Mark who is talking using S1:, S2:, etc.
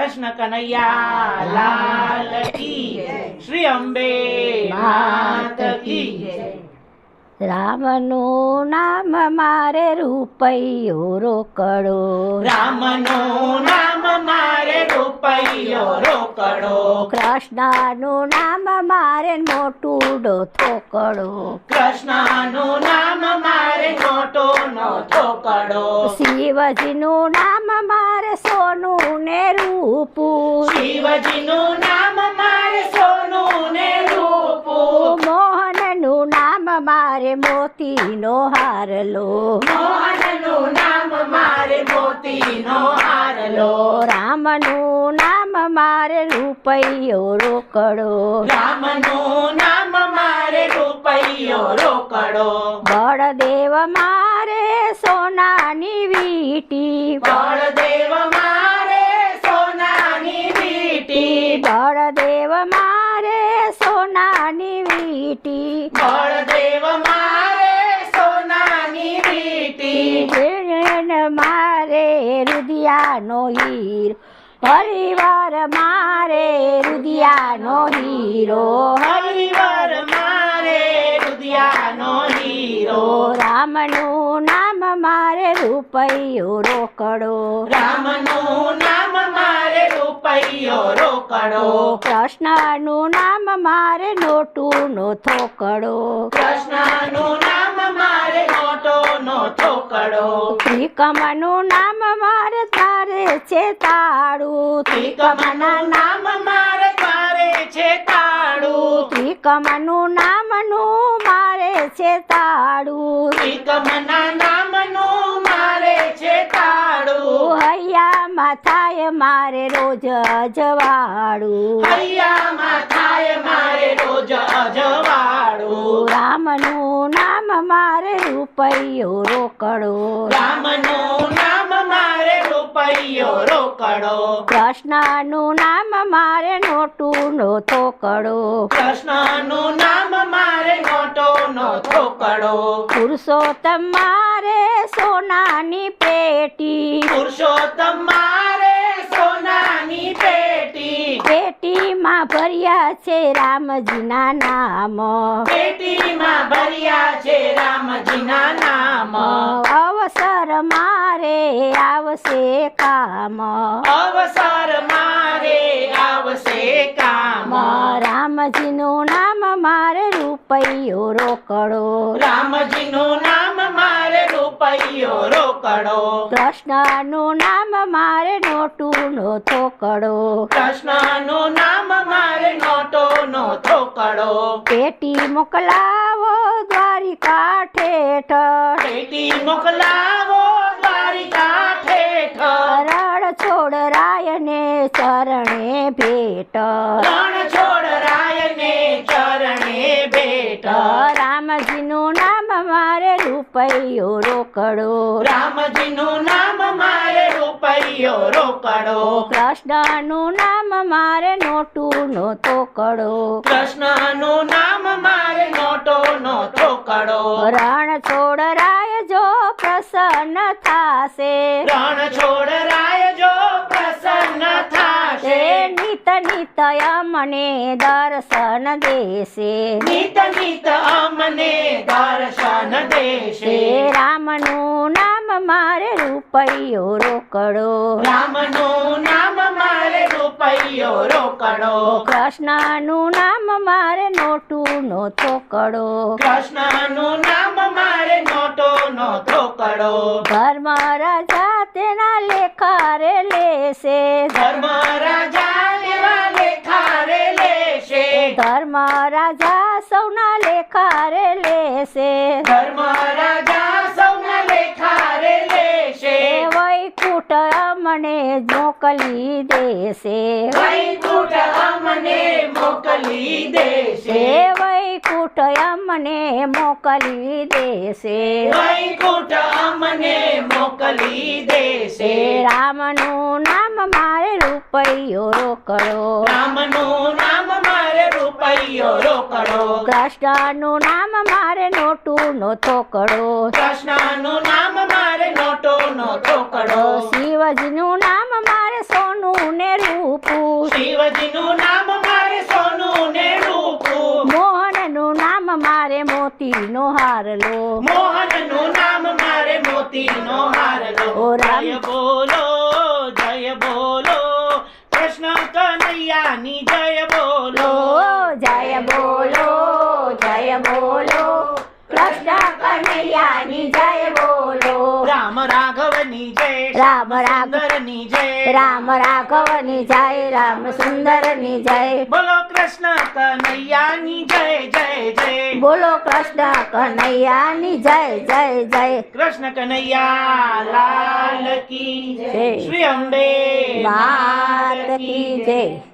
S1: કૃષ્ણ કનૈયા લાલ કી શ્રી અંબે માત કી
S2: રામનું નામ મારે રૂપૈયો રોકડો.
S1: રામનું નામ મારે રૂપૈયો રોકડો.
S2: કૃષ્ણનું નામ મારે મોટુડો થોકડો.
S1: કૃષ્ણનું નામ મારે મોટો નો થોકડો.
S2: શિવજીનું નામ મારે સોનું ને રૂપું
S1: શિવજીનું નામ મારે સોનું ને રૂપું
S2: મોહનનું નામ મારે મોતીનો હારલો.
S1: મોહનનું નામ મારે મોતીનો હારલો.
S2: રામનું નામ મારે રૂપૈયો રોકડો.
S1: રામનું નામ મારે રૂપૈયો રોકડો.
S2: બળદેવ મારે સોનાની વીટી.
S1: બળદેવ
S2: રુદિયાનો હીરો પરિવાર મારે રુદિયાનો હીરો.
S1: હરિવાર મારે રુદિયાનો હીરો.
S2: રામનું નામ મારે રૂપૈયો રોકડો.
S1: રામનું નામ મારે રૂપૈયો રોકડો.
S2: કૃષ્ણનું નામ મારે નોટું નો થોકડો.
S1: કૃષ્ણનું નામ મારે નોટો નો થોકડો.
S2: ત્રિકમનું નામ મારે તારે છે તાળું.
S1: ત્રિકમના નામ મારે તારે છે તાળું.
S2: ત્રિકમનું નામનું મારે છે તાળું.
S1: ત્રિકમના નામનું મારે છે તાળું.
S2: હૈયા થાય મારે રોજ જવાડું
S1: હૈયા થાય મારે રોજ અજવાળું.
S2: રામનું નામ મારે રૂપૈયો રોકડો.
S1: રામનું નામ રૂપૈયો રોકડો.
S2: કૃષ્ણનું નામ મારે નોટું નો થોકડો
S1: કૃષ્ણનું નામ મારે નોટો નો થોકડો
S2: પુરુષોત્તમ મારે સોનાની પેટી.
S1: પુરુષોત્તમ મારે સોનાની પેટી
S2: પેટીમાં ભર્યા છે રામજીના નામ.
S1: પેટીમાં ભર્યા છે રામજીના નામ.
S2: અવસર મારે આવશે કામ.
S1: અવસર મારે આવશે કામ.
S2: રામજીનું નામ મારે રૂપૈયો રોકડો.
S1: રામજીનું નામ રૂપૈયો રોકડો.
S2: કૃષ્ણનું નામ મારે નોટું નો થોકડો.
S1: કૃષ્ણનું નામ મારે નોટો નો થોકડો.
S2: પેટી મોકલાવો દ્વારિકા ઠેઠ.
S1: પેટી મોકલાવો દ્વારિકા ઠેઠ.
S2: રણ છોડ રાયને ચરણે ભેટ.
S1: રણ છોડ રાયને ચરણે ભેટ.
S2: રામજીનું નામ રૂપૈયો રોકડો.
S1: રામજીનું નામ મારે રૂપૈયો રોકડો.
S2: કૃષ્ણનું નામ મારે નોટું નો તોકડો.
S1: કૃષ્ણનું નામ મારે નોટો નો થોકડો
S2: રણ છોડ રાય જો પ્રસન્ન થાશે.
S1: રણ છોડ રાય જો પ્રસન્ન
S2: તે
S1: થાશે
S2: નિત નિત અમને દર્શન દેશે
S1: નિત નિત અમને દર્શન દેશે
S2: રામનું નામ મારે રૂપૈયો રોકડો
S1: રામનું નામ મારે રૂપૈયો રોકડો
S2: કૃષ્ણનું નામ મારે નોટું નો થોકડો
S1: કૃષ્ણનું નામ મારે નોટો નો થોકડો
S2: ધર્મ રાજા તેના લેખારે લેશે
S1: ધર્મ રાજા
S2: ધર્મ રાજા સૌના લેખારે લેશે.
S1: ધર્મ રાજા સૌના લેખારે લેશે.
S2: એ વૈકુટ અમને મોકલી દેશે.
S1: વૈકુંઠ અમને મોકલી દેશે.
S2: વૈકુટ અમને મોકલી દેશે.
S1: વૈકુંઠ અમને મોકલી દેશે.
S2: રામનું નામ મારે રૂપૈયો રોકડો.
S1: રામનું નામ રૂપ રોકડો.
S2: કૃષ્ણનું નામ મારે નોટું નો થોકડો
S1: કૃષ્ણનું નામ મારે નોટો નો થોકડો
S2: શિવજીનું નામ મારે સોનું ને રૂપું.
S1: શિવજીનું નામ મારે સોનું ને રૂપું.
S2: મોહનનું નામ મારે મોતીનો હારલો.
S1: મોહનનું નામ
S2: બોલો કૃષ્ણ કનૈયાની જય બોલો.
S1: રામ રાઘવની જય
S2: રામ રાઘવ
S1: સુંદરની જય.
S2: રામ રાઘવની જય રામ સુંદરની જય.
S1: બોલો કૃષ્ણ કનૈયાની જય જય જય.
S2: બોલો કૃષ્ણ કનૈયાની જય જય જય.
S1: કૃષ્ણ કનૈયા લાલ કી
S2: જય.
S1: શ્રી અંબે
S2: માત કી જય.